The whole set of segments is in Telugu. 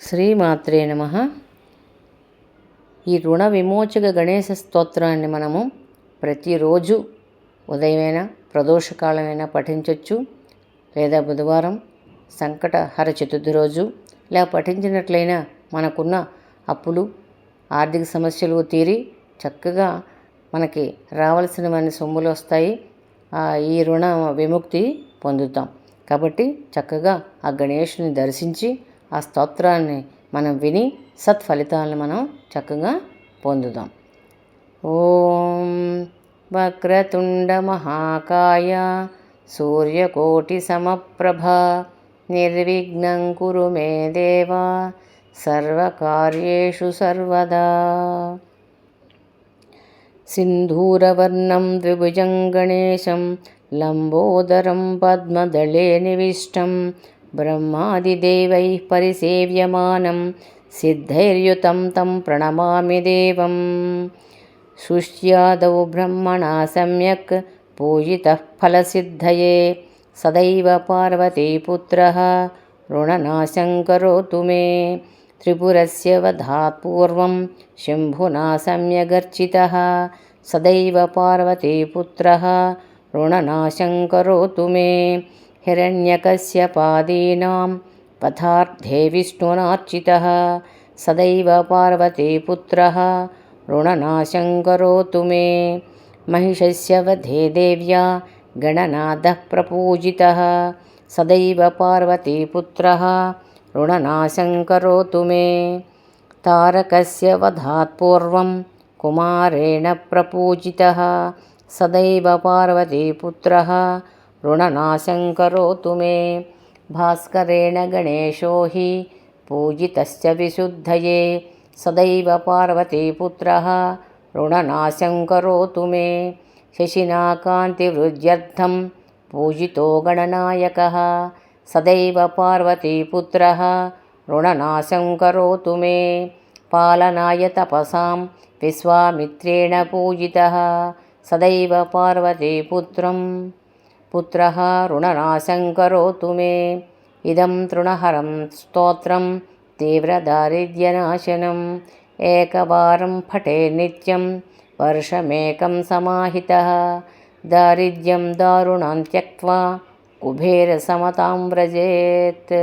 శ్రీమాత్రే నమ. ఈ రుణ విమోచక గణేశ స్తోత్రాన్ని మనము ప్రతిరోజు ఉదయమైనా ప్రదోషకాలమైనా పఠించవచ్చు లేదా బుధవారం సంకటహర చతుర్థి రోజు ఇలా పఠించినట్లయినా మనకున్న అప్పులు ఆర్థిక సమస్యలు తీరి చక్కగా మనకి రావాల్సినవన్నీ సొమ్ములు వస్తాయి. ఈ రుణ విముక్తి పొందుతాం. కాబట్టి చక్కగా ఆ గణేషుని దర్శించి ఆ స్తోత్రాన్ని మనం విని సత్ఫలితాలను మనం చక్కగా పొందుదాం ఓం వక్రతుండ మహాకాయ సూర్యకోటి సమప్రభ నిర్విఘ్నం కురు మే దేవ సర్వకార్యేషు సర్వదా सिन्धूरवर्णं द्विभुजं गणेशं लम्बोदरं पद्मदले निविष्टं ब्रह्मादिदेवैः परिसेव्यमानं सिद्धैर्युतं तं प्रणमामि देवं शुष्यादौ ब्रह्मणा सम्यक् पूजितः फलसिद्धये सदैव पार्वतीपुत्रः ऋणनाशं करोतु मे त्रिपुरस्य वधात् पूर्वं शम्भुना सम्यगर्चितः सदैव पार्वतीपुत्रः ऋणनाशं करोतु मे हिरण्यकस्यपादीनां पथार्थे विष्णुनार्चितः सदैव पार्वतीपुत्रः ऋणनाशं करोतु मे महिषस्य वधे देव्या गणनाथः प्रपूजितः सदैव पार्वतीपुत्रः ऋणनाशं करोतु मे तारकस्य वधात् पूर्वं कुमारेण प्रपूजितः सदैव पार्वतीपुत्रः ऋणनाशं करोतु मे। भास्करेण गणेशो हि पूजितश्च विशुद्धये। सदैव पार्वतीपुत्रः ऋणनाशं करोतु मे। शशिना कान्तिवृद्ध्यर्थं पूजितो गणनायकः सदैव पार्वतीपुत्रः ऋणनाशं करोतु मे। पालनाय तपसां विश्वामित्रेण पूजितः सदैव पार्वतीपुत्रं पुत्रः ऋणनाशं करोतु मे इदं तृणहरं स्तोत्रं तीव्रदारिद्र्यनाशनम् एकवारं फटे नित्यं वर्षमेकं समाहितः दारिद्र्यं दारुणं त्यक्त्वा కుబేర సమతాం వ్రజేత్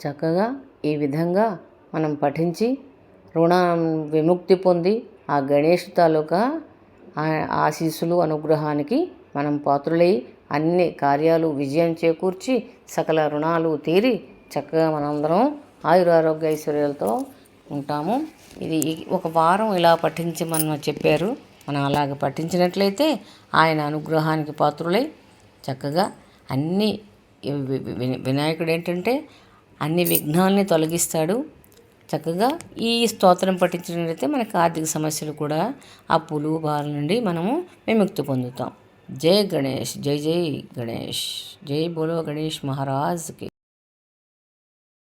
చక్కగా ఈ విధంగా మనం పఠించి రుణ విముక్తి పొంది ఆ గణేష్ తాలూకా ఆశీస్సులు అనుగ్రహానికి మనం పాత్రులై అన్ని కార్యాలు విజయం చేకూర్చి సకల రుణాలు తీరి చక్కగా మనందరం ఆయురారోగ్య ఐశ్వర్యాలతో ఉంటాము. ఇది ఒక వారం ఇలా పఠించమని చెప్పారు. మనం అలాగ పఠించినట్లయితే ఆయన అనుగ్రహానికి పాత్రులై చక్కగా అన్ని వినాయకుడు ఏంటంటే అన్ని విఘ్నాల్ని తొలగిస్తాడు. చక్కగా ఈ స్తోత్రం పఠించినట్లయితే మనకు ఆర్థిక సమస్యలు కూడా అప్పులు బాల నుండి మనము విముక్తి పొందుతాం. జై గణేష్ జై జై గణేష్ జై బోలో గణేష్ మహారాజ్కి